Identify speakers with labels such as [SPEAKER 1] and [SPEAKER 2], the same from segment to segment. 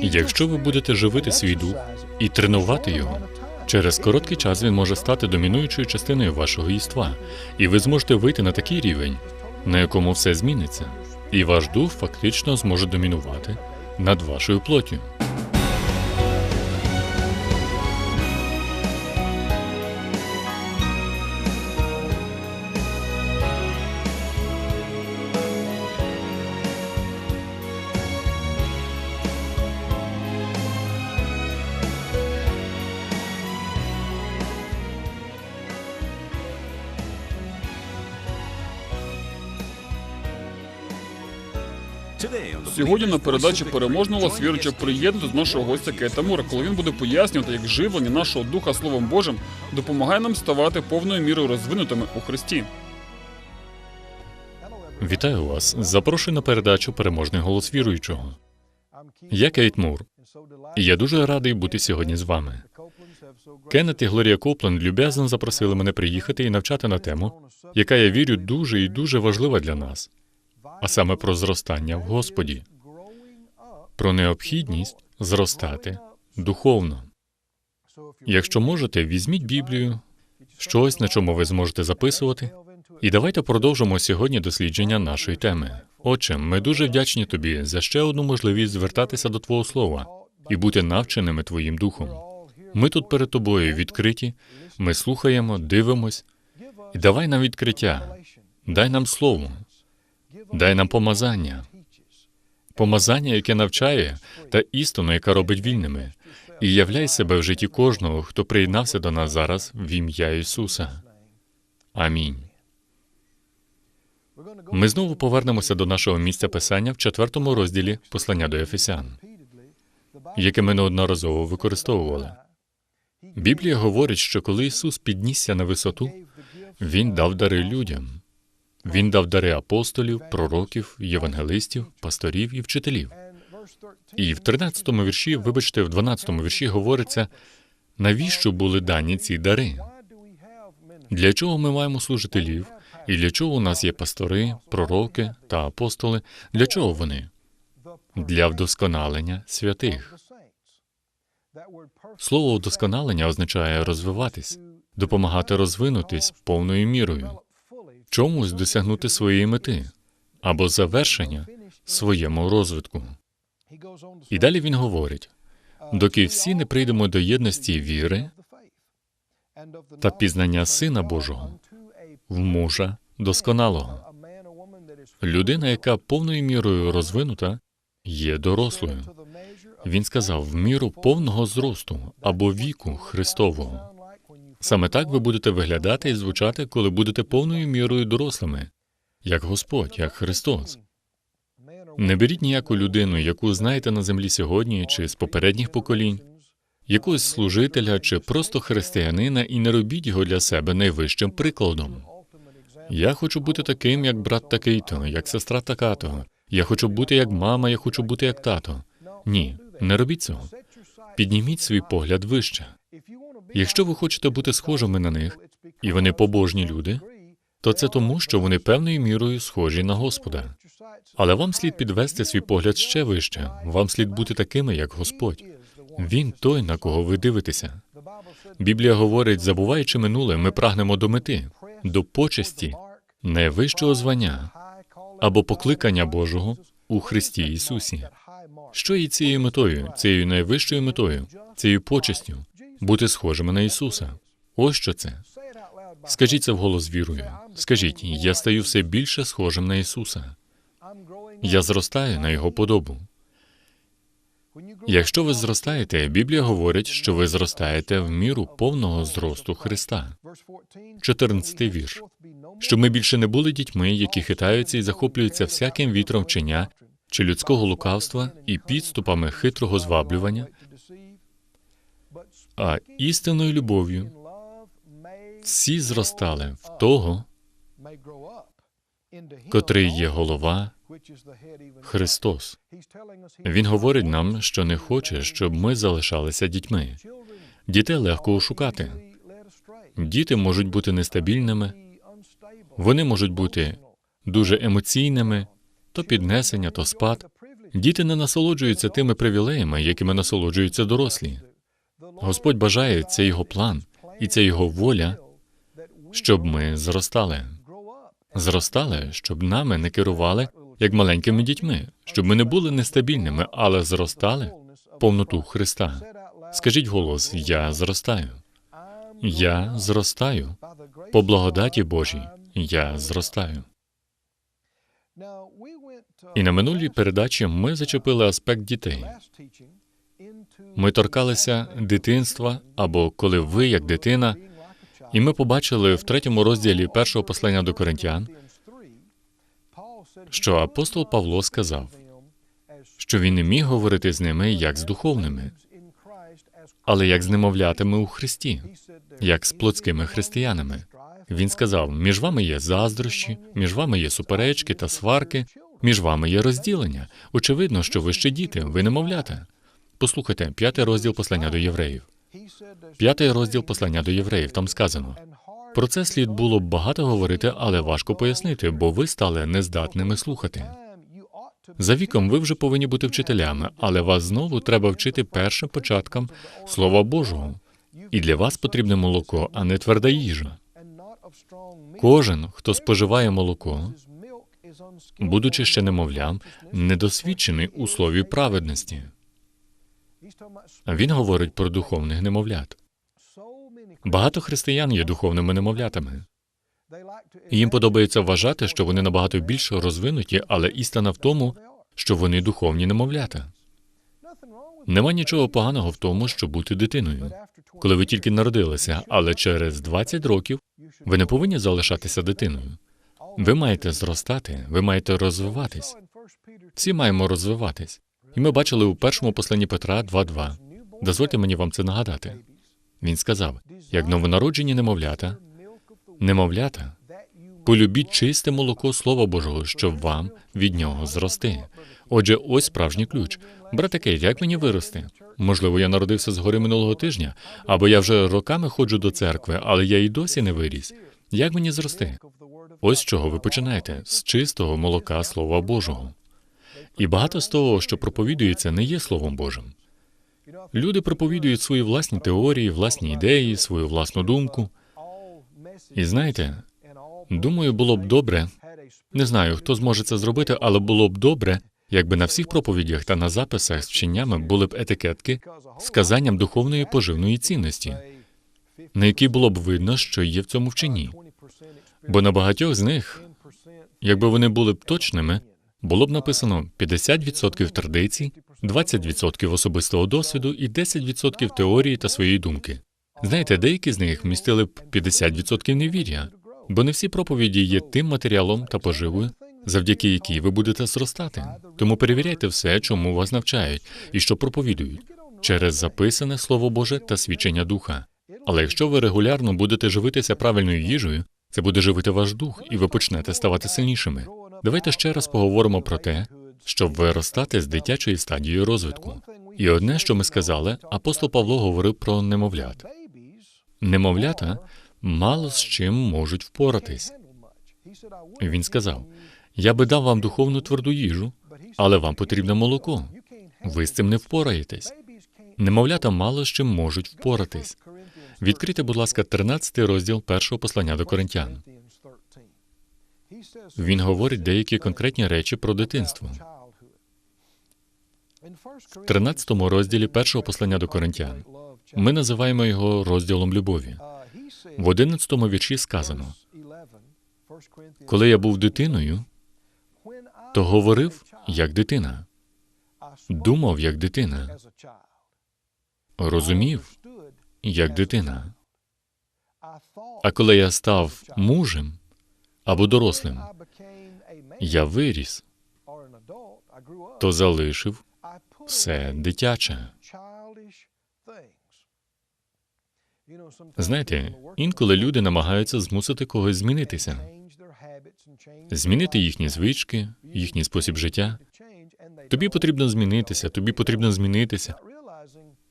[SPEAKER 1] Якщо ви будете живити свій дух і тренувати його, через короткий час він може стати домінуючою частиною вашого єства, і ви зможете вийти на такий рівень, на якому все зміниться, і ваш дух фактично зможе домінувати над вашою плоттю.
[SPEAKER 2] Сьогодні на передачі переможного вас віруючи приєднати до нашого гостя Кейта Мура, коли він буде пояснювати, як живлення нашого духа Словом Божим допомагає нам ставати повною мірою розвинутими у Христі.
[SPEAKER 1] Вітаю вас! Запрошую на передачу Переможний голос віруючого. Я Кейт Мур, і я дуже радий бути сьогодні з вами. Кеннет і Глорія Копленд люб'язно запросили мене приїхати і навчати на тему, яка я вірю дуже і дуже важлива для нас, а саме про зростання в Господі, про необхідність зростати духовно. Якщо можете, візьміть Біблію, щось, на чому ви зможете записувати, і давайте продовжимо сьогодні дослідження нашої теми. Отче, ми дуже вдячні тобі за ще одну можливість звертатися до Твого Слова і бути навченими Твоїм духом. Ми тут перед тобою відкриті, ми слухаємо, дивимось, і давай нам відкриття, дай нам слово, дай нам помазання, помазання, яке навчає, та істину, яка робить вільними, і являй себе в житті кожного, хто приєднався до нас зараз в ім'я Ісуса. Амінь. Ми знову повернемося до нашого місця писання в четвертому розділі послання до Ефесян, яке ми неодноразово використовували. Біблія говорить, що коли Ісус піднісся на висоту, Він дав дари людям. Він дав дари апостолів, пророків, євангелистів, пасторів і вчителів. І в 13-му вірші, вибачте, в 12-му вірші говориться, навіщо були дані ці дари? Для чого ми маємо служителів? І для чого у нас є пастори, пророки та апостоли? Для чого вони? Для вдосконалення святих. Слово вдосконалення означає розвиватись, допомагати розвинутись повною мірою, чомусь досягнути своєї мети або завершення своєму розвитку. І далі він говорить: доки всі не прийдемо до єдності віри та пізнання Сина Божого, в мужа досконалого. Людина, яка повною мірою розвинута, є дорослою. Він сказав в міру повного зросту або віку Христового. Саме так ви будете виглядати і звучати, коли будете повною мірою дорослими, як Господь, як Христос. Не беріть ніяку людину, яку знаєте на землі сьогодні чи з попередніх поколінь, якогось служителя чи просто християнина, і не робіть його для себе найвищим прикладом. Я хочу бути таким, як брат такий-то, як сестра така-то. Я хочу бути як мама, я хочу бути як тато. Ні, не робіть цього. Підніміть свій погляд вище. Якщо ви хочете бути схожими на них, і вони побожні люди, то це тому, що вони певною мірою схожі на Господа. Але вам слід підвести свій погляд ще вище. Вам слід бути такими, як Господь. Він той, на кого ви дивитеся. Біблія говорить, забуваючи минуле, ми прагнемо до мети, до почесті, найвищого звання або покликання Божого у Христі Ісусі. Що є цією метою, цією найвищою метою, цією почестю бути схожими на Ісуса? Ось що це. Скажіть це вголос вірою. Скажіть, я стаю все більше схожим на Ісуса. Я зростаю на Його подобу. Якщо ви зростаєте, Біблія говорить, що ви зростаєте в міру повного зросту Христа. 14 вірш. Щоб ми більше не були дітьми, які хитаються і захоплюються всяким вітром вчення чи людського лукавства і підступами хитрого зваблювання, а істинною любов'ю всі зростали в того, котрий є голова Христос. Він говорить нам, що не хоче, щоб ми залишалися дітьми. Дітей легко ошукати. Діти можуть бути нестабільними, вони можуть бути дуже емоційними, то піднесення, то спад. Діти не насолоджуються тими привілеями, якими насолоджуються дорослі. Господь бажає це його план, і це його воля, щоб ми зростали. Зростали, щоб нами не керували як маленькими дітьми, щоб ми не були нестабільними, але зростали повноту Христа. Скажіть голос: Я зростаю. Я зростаю. По благодаті Божій я зростаю. І на минулій передачі ми зачепили аспект дітей. Ми торкалися дитинства або коли ви, як дитина, і ми побачили в третьому розділі першого послання до коринтян, що апостол Павло сказав, що він не міг говорити з ними як з духовними, але як з немовлятами у Христі, як з плотськими християнами. Він сказав: між вами є заздрощі, між вами є суперечки та сварки, між вами є розділення. Очевидно, що ви ще діти, ви немовлята. Послухайте, п'ятий розділ послання до євреїв. П'ятий розділ послання до євреїв. Там сказано: про це слід було б багато говорити, але важко пояснити, бо ви стали нездатними слухати. За віком ви вже повинні бути вчителями, але вас знову треба вчити першим початкам Слова Божого. І для вас потрібне молоко, а не тверда їжа. Кожен, хто споживає молоко, будучи ще немовлям, недосвідчений у слові праведності. Він говорить про духовних немовлят. Багато християн є духовними немовлятами. Їм подобається вважати, що вони набагато більш розвинуті, але істина в тому, що вони духовні немовлята. Нема нічого поганого в тому, щоб бути дитиною, коли ви тільки народилися, але через 20 років ви не повинні залишатися дитиною. Ви маєте зростати, ви маєте розвиватись. Всі маємо розвиватись. І ми бачили у першому посланні Петра 2.2. Дозвольте мені вам це нагадати. Він сказав: як новонароджені немовлята, немовлята, полюбіть чисте молоко Слова Божого, щоб вам від нього зрости. Отже, ось справжній ключ. Брате Кейт, як мені вирости? Можливо, я народився згори минулого тижня, або я вже роками ходжу до церкви, але я й досі не виріс. Як мені зрости? Ось з чого ви починаєте з чистого молока Слова Божого. І багато з того, що проповідується, не є Словом Божим. Люди проповідують свої власні теорії, власні ідеї, свою власну думку. І знаєте, думаю, було б добре. Не знаю, хто зможе це зробити, але було б добре, якби на всіх проповідях та на записах з вченнями були б етикетки з казанням духовної поживної цінності, на які було б видно, що є в цьому вченні. Бо на багатьох з них, якби вони були б точними, було б написано 50% традицій, 20% особистого досвіду і 10% теорії та своєї думки. Знаєте, деякі з них містили б 50% невір'я, бо не всі проповіді є тим матеріалом та поживою, завдяки якій ви будете зростати. Тому перевіряйте все, чому вас навчають, і що проповідують через записане Слово Боже та свідчення духа. Але якщо ви регулярно будете живитися правильною їжею, це буде живити ваш дух, і ви почнете ставати сильнішими. Давайте ще раз поговоримо про те, щоб виростати з дитячої стадії розвитку. І одне, що ми сказали, апостол Павло говорив про немовлят. Немовлята мало з чим можуть впоратись. Він сказав: Я би дав вам духовну тверду їжу, але вам потрібне молоко. Ви з цим не впораєтесь. Немовлята мало з чим можуть впоратись. Відкрийте, будь ласка, 13 розділ першого послання до коринтян. Він говорить деякі конкретні речі про дитинство. В 13 розділі першого послання до коринтян ми називаємо його розділом любові. В 11 вірші сказано: коли я був дитиною, то говорив як дитина, думав як дитина, розумів як дитина. А коли я став мужем або дорослим, я виріс, то залишив все дитяче. Знаєте, інколи люди намагаються змусити когось змінитися, змінити їхні звички, їхній спосіб життя. Тобі потрібно змінитися, тобі потрібно змінитися.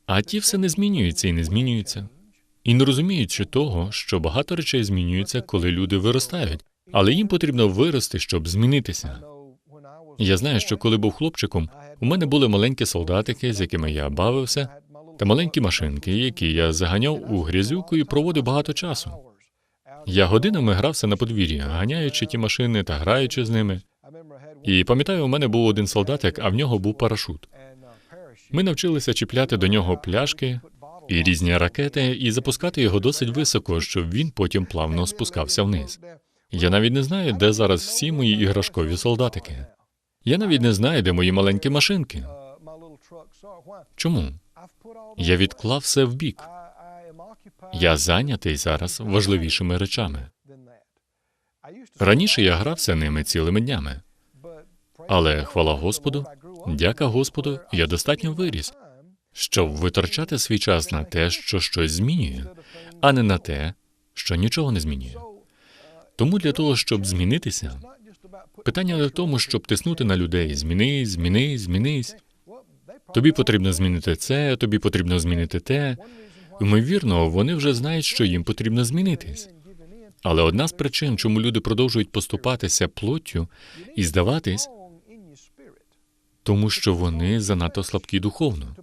[SPEAKER 1] А ті все не змінюються і не змінюються. І не розуміючи того, що багато речей змінюються, коли люди виростають, але їм потрібно вирости, щоб змінитися. Я знаю, що коли був хлопчиком, у мене були маленькі солдатики, з якими я бавився, та маленькі машинки, які я заганяв у грязюку і проводив багато часу. Я годинами грався на подвір'ї, ганяючи ті машини та граючи з ними. І пам'ятаю, у мене був один солдатик, а в нього був парашут. Ми навчилися чіпляти до нього пляшки і різні ракети і запускати його досить високо, щоб він потім плавно спускався вниз. Я навіть не знаю, де зараз всі мої іграшкові солдатики. Я навіть не знаю, де мої маленькі машинки. Чому? Я відклав все вбік. Я зайнятий зараз важливішими речами. Раніше я грався ними цілими днями, але хвала Господу, дяка Господу, я достатньо виріс, щоб витрачати свій час на те, що щось змінює, а не на те, що нічого не змінює. Тому для того, щоб змінитися, питання не в тому, щоб тиснути на людей: змінись, змінись, змінись. Тобі потрібно змінити це, тобі потрібно змінити те. Ймовірно, вони вже знають, що їм потрібно змінитись. Але одна з причин, чому люди продовжують поступатися плоттю і здаватись, тому що вони занадто слабкі духовно.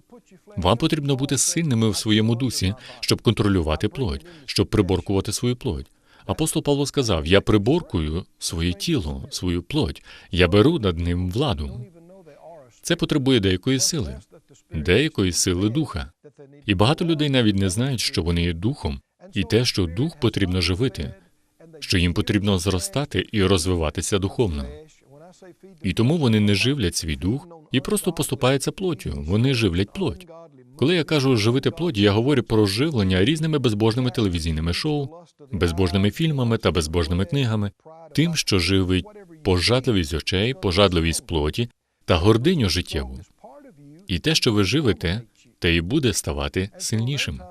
[SPEAKER 1] Вам потрібно бути сильними в своєму дусі, щоб контролювати плоть, щоб приборкувати свою плоть. Апостол Павло сказав: Я приборкую своє тіло, свою плоть, я беру над ним владу. Це потребує деякої сили, деякої сили духа. І багато людей навіть не знають, що вони є духом, і те, що дух потрібно живити, що їм потрібно зростати і розвиватися духовно. І тому вони не живлять свій дух і просто поступаються плоттю. Вони живлять плоть. Коли я кажу живити плоть, я говорю про живлення різними безбожними телевізійними шоу, безбожними фільмами та безбожними книгами, тим, що живить пожадливість очей, пожадливість плоті та гординю життєву. І те, що ви живете, те і буде ставати сильнішим.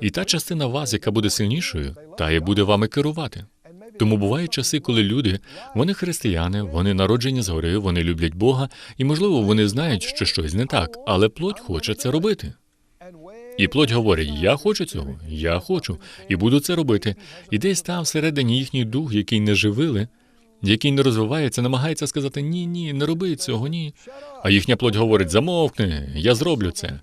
[SPEAKER 1] І та частина вас, яка буде сильнішою, та і буде вами керувати. Тому бувають часи, коли люди, вони християни, вони народжені згори, вони люблять Бога, і, можливо, вони знають, що щось не так, але плоть хоче це робити. І плоть говорить: Я хочу цього, я хочу, і буду це робити. І десь там всередині їхній дух, який не живили, який не розвивається, намагається сказати ні, ні, не роби цього, ні. А їхня плоть говорить: замовкни, я зроблю це.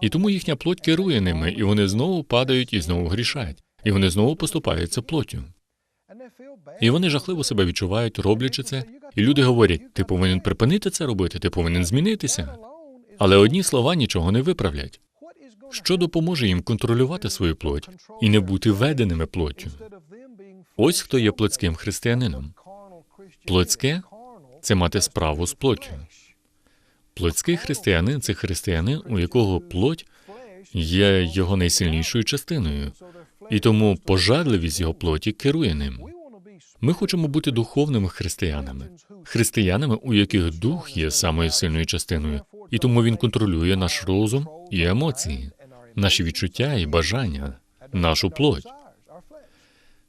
[SPEAKER 1] І тому їхня плоть керує ними, і вони знову падають і знову грішають, і вони знову поступаються плоттю. І вони жахливо себе відчувають, роблячи це. І люди говорять: ти повинен припинити це робити, ти повинен змінитися. Але одні слова нічого не виправлять. Що допоможе їм контролювати свою плоть і не бути веденими плоттю? Ось хто є плотським християнином. Плотське це мати справу з плоттю. Плотський християнин це християнин, у якого плоть є його найсильнішою частиною, і тому пожадливість його плоті керує ним. Ми хочемо бути духовними християнами, християнами, у яких дух є самою сильною частиною, і тому він контролює наш розум і емоції, наші відчуття і бажання, нашу плоть.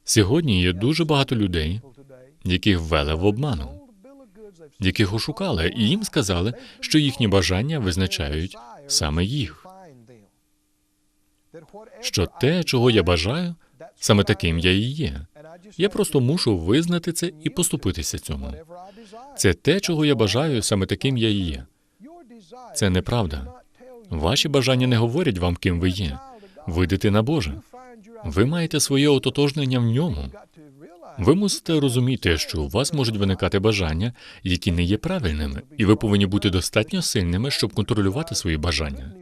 [SPEAKER 1] Сьогодні є дуже багато людей, яких ввели в обману, яких ошукали, і їм сказали, що їхні бажання визначають саме їх. Що те, чого я бажаю, саме таким я і є. Я просто мушу визнати це і поступитися цьому. Це те, чого я бажаю, саме таким я і є. Це неправда. Ваші бажання не говорять вам, ким ви є. Ви дитина Божа. Ви маєте своє ототожнення в ньому. Ви мусите розуміти, що у вас можуть виникати бажання, які не є правильними, і ви повинні бути достатньо сильними, щоб контролювати свої бажання.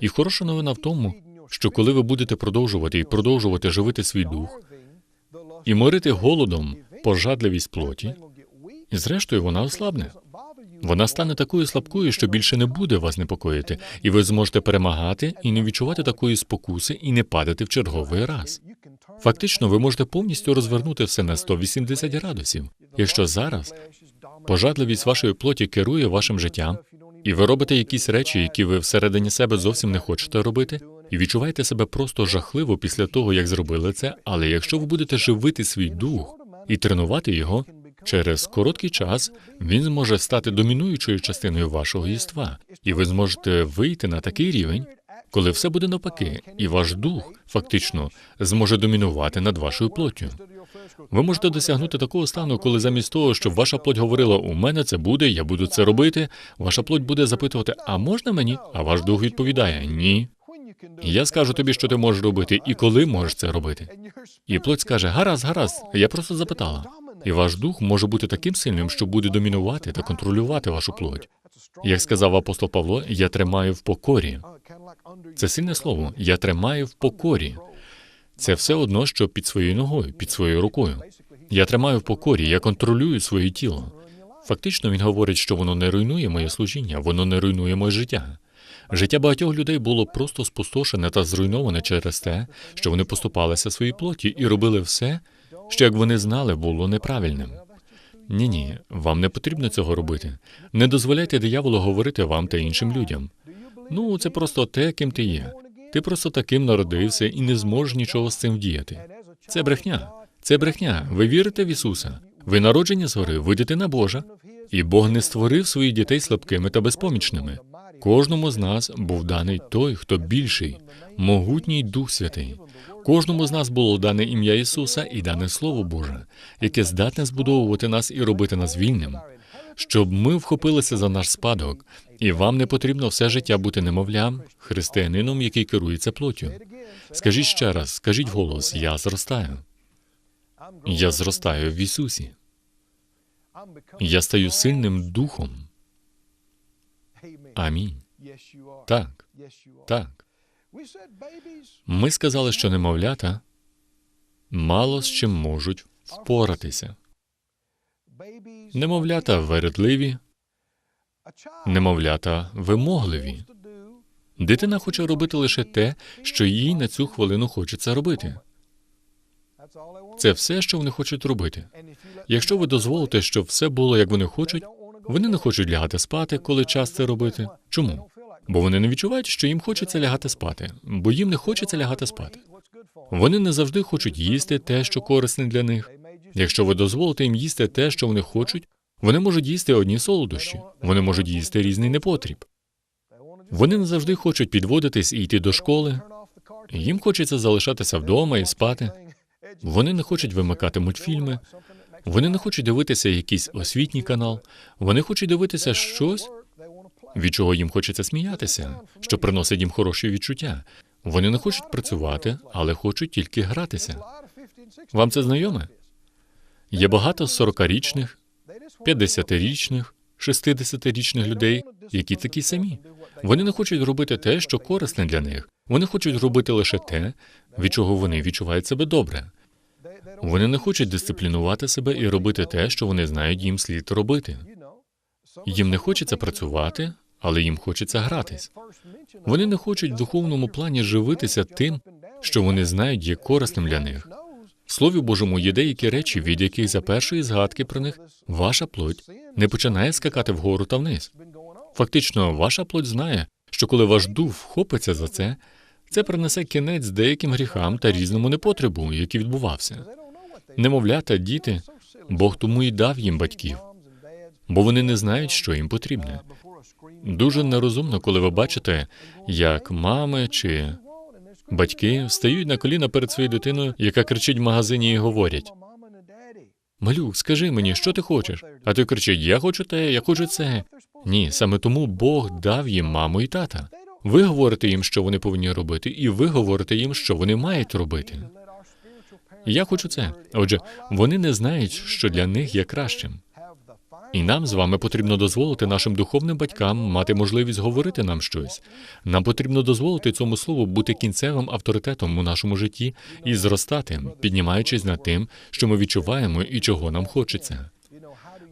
[SPEAKER 1] І хороша новина в тому, що коли ви будете продовжувати і продовжувати живити свій дух і морити голодом пожадливість плоті, і зрештою вона ослабне. Вона стане такою слабкою, що більше не буде вас непокоїти, і ви зможете перемагати і не відчувати такої спокуси і не падати в черговий раз. Фактично, ви можете повністю розвернути все на 180 градусів. Якщо зараз пожадливість вашої плоті керує вашим життям, і ви робите якісь речі, які ви всередині себе зовсім не хочете робити, і відчуваєте себе просто жахливо після того, як зробили це. Але якщо ви будете живити свій дух і тренувати його, через короткий час він зможе стати домінуючою частиною вашого єства, і ви зможете вийти на такий рівень, коли все буде навпаки, і ваш дух фактично зможе домінувати над вашою плоттю. Ви можете досягнути такого стану, коли замість того, щоб ваша плоть говорила, у мене це буде, я буду це робити, ваша плоть буде запитувати, а можна мені? А ваш дух відповідає ні. Я скажу тобі, що ти можеш робити, і коли можеш це робити. І плоть скаже: гаразд, гаразд, я просто запитала. І ваш дух може бути таким сильним, що буде домінувати та контролювати вашу плоть. Як сказав апостол Павло, я тримаю в покорі. Це сильне слово. Я тримаю в покорі. Це все одно, що під своєю ногою, під своєю рукою. Я тримаю в покорі, я контролюю своє тіло. Фактично, він говорить, що воно не руйнує моє служіння, воно не руйнує моє життя. Життя багатьох людей було просто спустошене та зруйноване через те, що вони поступалися своїй плоті і робили все, що, як вони знали, було неправильним. Ні, ні, вам не потрібно цього робити. Не дозволяйте дияволу говорити вам та іншим людям. Ну, це просто те, ким ти є. Ти просто таким народився і не зможеш нічого з цим вдіяти. Це брехня. Це брехня. Ви вірите в Ісуса. Ви народжені згори, ви дитина Божа. І Бог не створив своїх дітей слабкими та безпомічними. Кожному з нас був даний той, хто більший, могутній Дух Святий. Кожному з нас було дане ім'я Ісуса і дане Слово Боже, яке здатне збудовувати нас і робити нас вільним, щоб ми вхопилися за наш спадок, і вам не потрібно все життя бути немовлям, християнином, який керується плоттю. Скажіть ще раз, скажіть голос, я зростаю. Я зростаю в Ісусі. Я стаю сильним духом. Амінь. Так, так. Ми сказали, що немовлята мало з чим можуть впоратися. Немовлята вередливі, немовлята вимогливі. Дитина хоче робити лише те, що їй на цю хвилину хочеться робити. Це все, що вони хочуть робити. Якщо ви дозволите, щоб все було як вони хочуть, вони не хочуть лягати спати, коли час це робити. Чому? Бо вони не відчувають, що їм хочеться лягати спати, бо їм не хочеться лягати спати. Вони не завжди хочуть їсти те, що корисне для них. Якщо ви дозволите їм їсти те, що вони хочуть, вони можуть їсти одні солодощі, вони можуть їсти різний непотріб. Вони не завжди хочуть підводитись і йти до школи. Їм хочеться залишатися вдома і спати. Вони не хочуть вимикати мультфільми. Вони не хочуть дивитися якийсь освітній канал. Вони хочуть дивитися щось, від чого їм хочеться сміятися, що приносить їм хороші відчуття. Вони не хочуть працювати, але хочуть тільки гратися. Вам це знайоме? Є багато 40-річних, 50-річних, 60-річних людей, які такі самі. Вони не хочуть робити те, що корисне для них. Вони хочуть робити лише те, від чого вони відчувають себе добре. Вони не хочуть дисциплінувати себе і робити те, що вони знають, їм слід робити. Їм не хочеться працювати, але їм хочеться гратись. Вони не хочуть в духовному плані живитися тим, що вони знають є корисним для них. В Слові Божому є деякі речі, від яких за першої згадки про них ваша плоть не починає скакати вгору та вниз. Фактично, ваша плоть знає, що коли ваш дух вхопиться за це, це принесе кінець деяким гріхам та різному непотребу, який відбувався. Немовлята, діти, Бог тому і дав їм батьків, бо вони не знають, що їм потрібне. Дуже нерозумно, коли ви бачите, як мами чи батьки встають на коліна перед своєю дитиною, яка кричить в магазині і говорять: Малюк, скажи мені, що ти хочеш? А той кричить: Я хочу те, я хочу це. Ні, саме тому Бог дав їм маму і тата. Ви говорите їм, що вони повинні робити, і ви говорите їм, що вони мають робити. Я хочу це. Отже, вони не знають, що для них є кращим. І нам з вами потрібно дозволити нашим духовним батькам мати можливість говорити нам щось. Нам потрібно дозволити цьому слову бути кінцевим авторитетом у нашому житті і зростати, піднімаючись над тим, що ми відчуваємо і чого нам хочеться.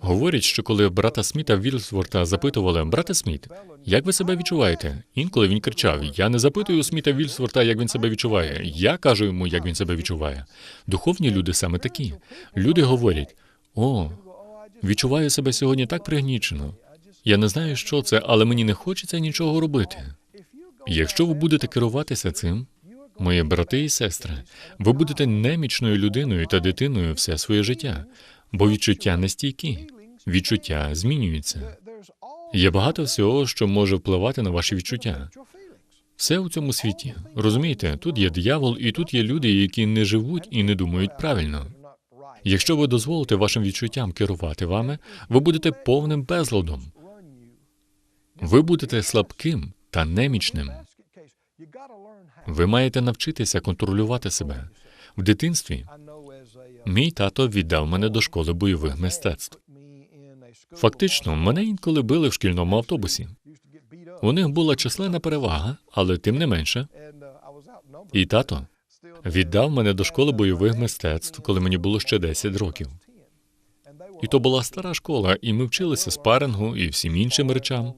[SPEAKER 1] Говорять, що коли брата Сміта Вілсворта запитували, брате Сміт, як ви себе відчуваєте? Інколи він кричав: Я не запитую Сміта Вілсворта, як він себе відчуває. Я кажу йому, як він себе відчуває. Духовні люди саме такі. Люди говорять: о, відчуваю себе сьогодні так пригнічено. Я не знаю, що це, але мені не хочеться нічого робити. Якщо ви будете керуватися цим, мої брати і сестри, ви будете немічною людиною та дитиною все своє життя, бо відчуття нестійкі, відчуття змінюються. Є багато всього, що може впливати на ваші відчуття. Все у цьому світі. Розумієте, тут є диявол, і тут є люди, які не живуть і не думають правильно. Якщо ви дозволите вашим відчуттям керувати вами, ви будете повним безладом. Ви будете слабким та немічним. Ви маєте навчитися контролювати себе. В дитинстві мій тато віддав мене до школи бойових мистецтв. Фактично, мене інколи били в шкільному автобусі. У них була численна перевага, але тим не менше. І тато віддав мене до школи бойових мистецтв, коли мені було ще 10 років. І то була стара школа, і ми вчилися спарингу і всім іншим речам.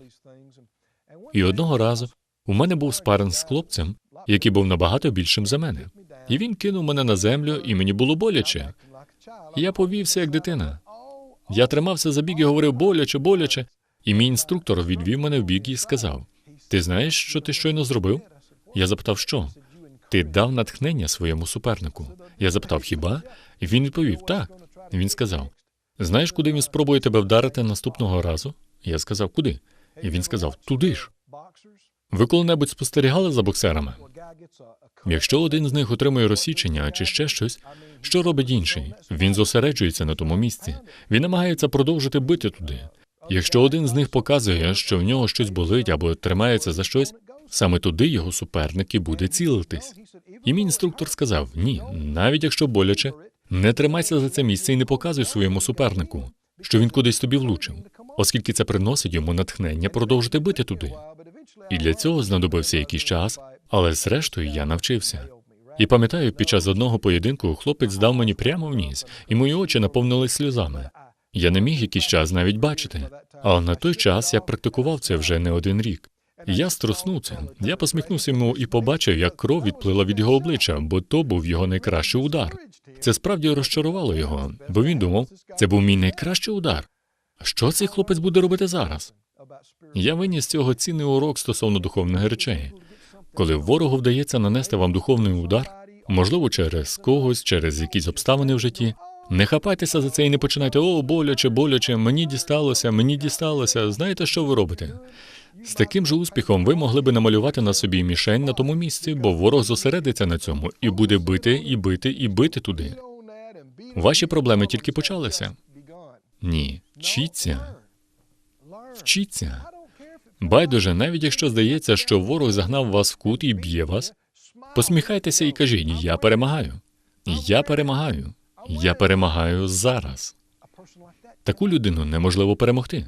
[SPEAKER 1] І одного разу у мене був спаринг з хлопцем, який був набагато більшим за мене. І він кинув мене на землю, і мені було боляче. Я повівся як дитина. Я тримався за бік і говорив боляче, боляче. І мій інструктор відвів мене в бік і сказав: Ти знаєш, що ти щойно зробив? Я запитав, що? Ти дав натхнення своєму супернику. Я запитав, хіба? І він відповів: так. Він сказав: Знаєш, куди він спробує тебе вдарити наступного разу? Я сказав, куди? І він сказав, туди ж. Ви коли-небудь спостерігали за боксерами? Якщо один з них отримує розсічення чи ще щось, що робить інший? Він зосереджується на тому місці. Він намагається продовжити бити туди. Якщо один з них показує, що в нього щось болить або тримається за щось, саме туди його суперник і буде цілитись. І мій інструктор сказав: ні, навіть якщо боляче, не тримайся за це місце і не показуй своєму супернику, що він кудись тобі влучив, оскільки це приносить йому натхнення продовжити бити туди. І для цього знадобився якийсь час, але зрештою я навчився. І пам'ятаю, під час одного поєдинку хлопець дав мені прямо в ніс, і мої очі наповнились сльозами. Я не міг якийсь час навіть бачити, але на той час я практикував це вже не один рік. Я струснув це. Я посміхнувся йому і побачив, як кров відплила від його обличчя, бо то був його найкращий удар. Це справді розчарувало його, бо він думав, це був мій найкращий удар. Що цей хлопець буде робити зараз? Я виніс з цього цінний урок стосовно духовних речей. Коли ворогу вдається нанести вам духовний удар, можливо, через когось, через якісь обставини в житті, не хапайтеся за це і не починайте о, боляче, боляче, мені дісталося, мені дісталося. Знаєте, що ви робите? З таким же успіхом ви могли би намалювати на собі мішень на тому місці, бо ворог зосередиться на цьому і буде бити, і бити, і бити туди. Ваші проблеми тільки почалися. Ні, вчіться, вчіться. Байдуже, навіть якщо здається, що ворог загнав вас в кут і б'є вас, посміхайтеся і кажіть: Я перемагаю. Я перемагаю. Я перемагаю зараз. Таку людину неможливо перемогти.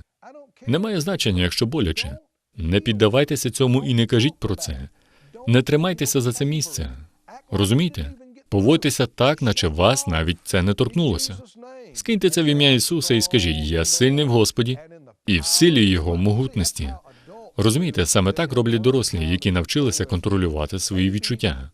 [SPEAKER 1] Немає значення, якщо боляче. Не піддавайтеся цьому і не кажіть про це. Не тримайтеся за це місце. Розумієте? Поводьтеся так, наче вас навіть це не торкнулося. Скиньте це в ім'я Ісуса і скажіть: Я сильний в Господі і в силі Його могутності. Розумієте, саме так роблять дорослі, які навчилися контролювати свої відчуття.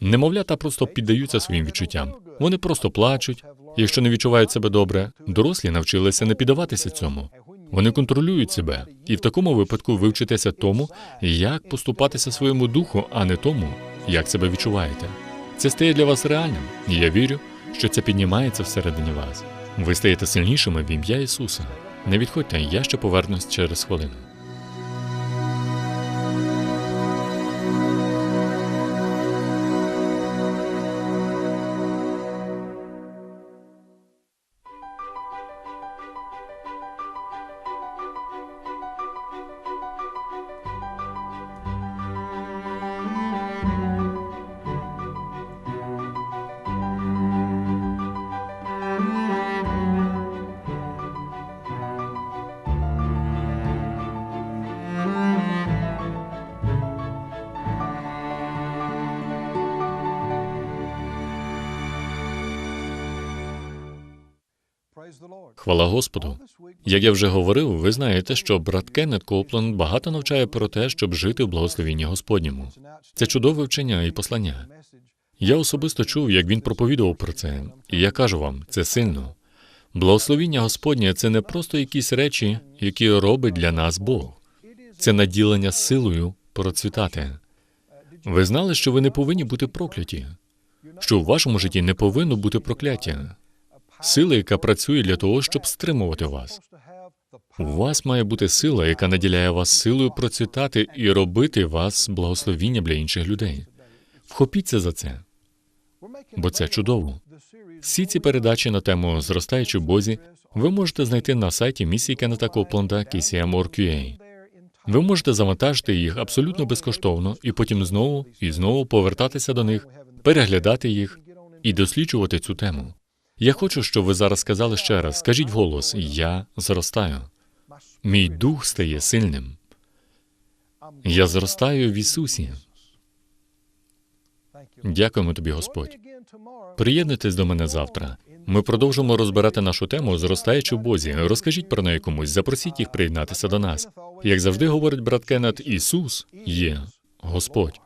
[SPEAKER 1] Немовлята просто піддаються своїм відчуттям. Вони просто плачуть, якщо не відчувають себе добре. Дорослі навчилися не піддаватися цьому. Вони контролюють себе, і в такому випадку ви вчитеся тому, як поступатися своєму духу, а не тому, як себе відчуваєте. Це стає для вас реальним, і я вірю, що це піднімається всередині вас. Ви стаєте сильнішими в ім'я Ісуса. Не відходьте, я ще повернусь через хвилину. Господу. Як я вже говорив, ви знаєте, що брат Кеннет Копланд багато навчає про те, щоб жити в благословенні Господньому. Це чудове вчення і послання. Я особисто чув, як він проповідував про це, і я кажу вам, це сильно. Благословіння Господнє це не просто якісь речі, які робить для нас Бог. Це наділення силою процвітати. Ви знали, що ви не повинні бути прокляті, що у вашому житті не повинно бути прокляття. Сила, яка працює для того, щоб стримувати вас.
[SPEAKER 3] У вас має бути сила, яка наділяє вас силою процвітати і робити вас благословіння для інших людей. Вхопіться за це, бо це чудово. Всі ці передачі на тему зростаючи в Бозі ви можете знайти на сайті місії Кеннета Копленда KCM.org.ua. Ви можете завантажити їх абсолютно безкоштовно і потім знову і знову повертатися до них, переглядати їх і досліджувати цю тему. Я хочу, щоб ви зараз сказали ще раз: скажіть вголос: Я зростаю. Мій дух стає сильним. Я зростаю в Ісусі. Дякуємо тобі, Господь. Приєднуйтесь до мене завтра. Ми продовжимо розбирати нашу тему зростаючи в Бозі. Розкажіть про неї комусь, запросіть їх приєднатися до нас. Як завжди говорить брат Кеннет, Ісус є Господь.